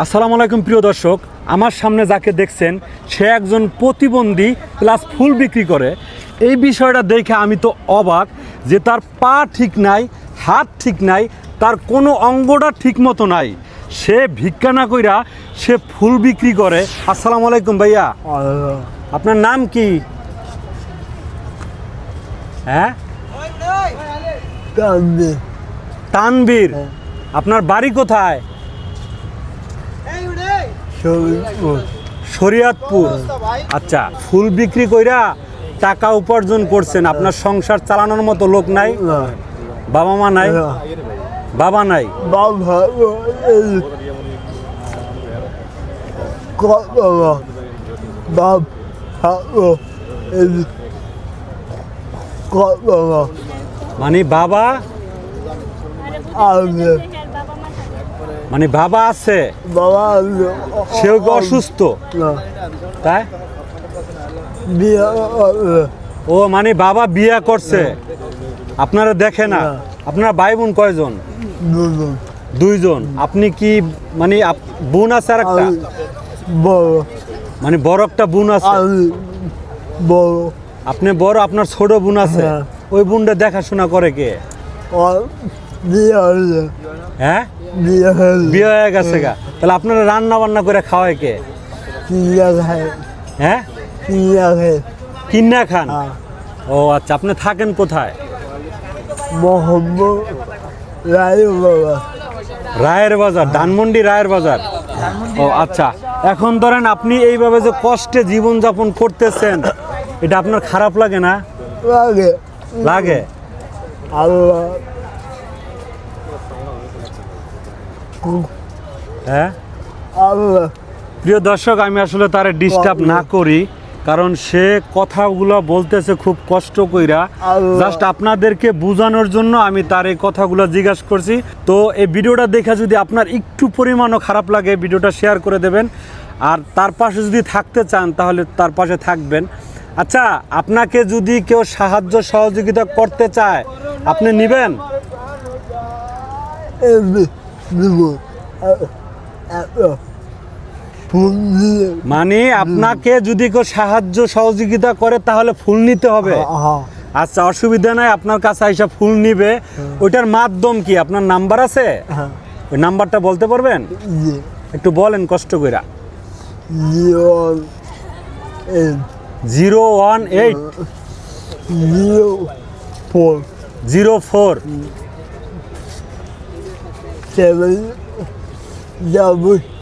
আসসালামু আলাইকুম প্রিয় দর্শক আমার সামনে যাকে দেখছেন সে একজন প্রতিবন্ধী প্লাস ফুল বিক্রি করে। এই বিষয়টা দেখে আমি তো অবাক যে তার পা ঠিক নাই হাত ঠিক নাই তার কোনো অঙ্গটা ঠিক মতো নাই। সে ভিক্ষা না কইরা সে ফুল বিক্রি করে। আসসালামু আলাইকুম ভাইয়া। আপনার নাম কি? হ্যাঁ? তানবীর। আপনার বাড়ি কোথায়? শরিয়াতপুর। আচ্ছা ফুল বিক্রি কইরা টাকা উপার্জন করছেন। আপনার সংসার চালানোর মতো লোক নাই? বাবা মা নাই? বাবা নাই? মানে বাবা মানে বাবা আছে। বাবা সেও কি অসুস্থ? তাই? বিয়ে ও মানে বাবা বিয়ে করছে। আপনারা দেখে না। আপনারা ভাই বোন কয়জন দুইজন। আপনি কি মানে বোন আছে আর একটা মানে বড় একটা বোন আছে। বড়। আপনি বড় আপনার ছোট বোন আছে। হ্যাঁ। ওই বোনটা দেখাশোনা করে কে? হ্যাঁ? বিয়ে হয়ে গেছে গা। তাহলে আপনারা রান্না বান্না করে খাওয়ায় কে? হ্যাঁ? কিন্না খান? হ্যাঁ। ও আচ্ছা আপনি থাকেন কোথায়? রায়ের বাজার ধানমন্ডি রায়ের বাজার? ও আচ্ছা এখন ধরেন আপনি এইভাবে যে কষ্টে জীবনযাপন করতেছেন এটা আপনার খারাপ লাগে না? লাগে। লাগে? আল্লাহ হ্যাঁ? আল্লাহ। প্রিয় দর্শক আমি আসলে তারে ডিস্টার্ব না করি কারণ সে কথাগুলো বলতেছে খুব কষ্ট কইরা। জাস্ট আপনাদেরকে বোঝানোর জন্য আমি তার এই কথাগুলো জিজ্ঞাসা করছি। তো এই ভিডিওটা দেখে যদি আপনার একটু পরিমাণও খারাপ লাগে ভিডিওটা শেয়ার করে দেবেন। আর তার পাশে যদি থাকতে চান তাহলে তার পাশে থাকবেন। আচ্ছা আপনাকে যদি কেউ সাহায্য সহযোগিতা করতে চায় আপনি নিবেন? মানে আপনাকে যদি কেউ সাহায্য সহযোগিতা করে তাহলে ফুল নিতে হবে। হ্যাঁ আচ্ছা অসুবিধা নাই আপনার কাছে আইসা ফুল নিবে। ওইটার মাধ্যম কি? আপনার নাম্বার আছে? হ্যাঁ। ওই নাম্বারটা বলতে পারবেন? একটু বলেন কষ্ট কইরা। Zero one eight. Zero four. Zero four. Severim. Yavuz.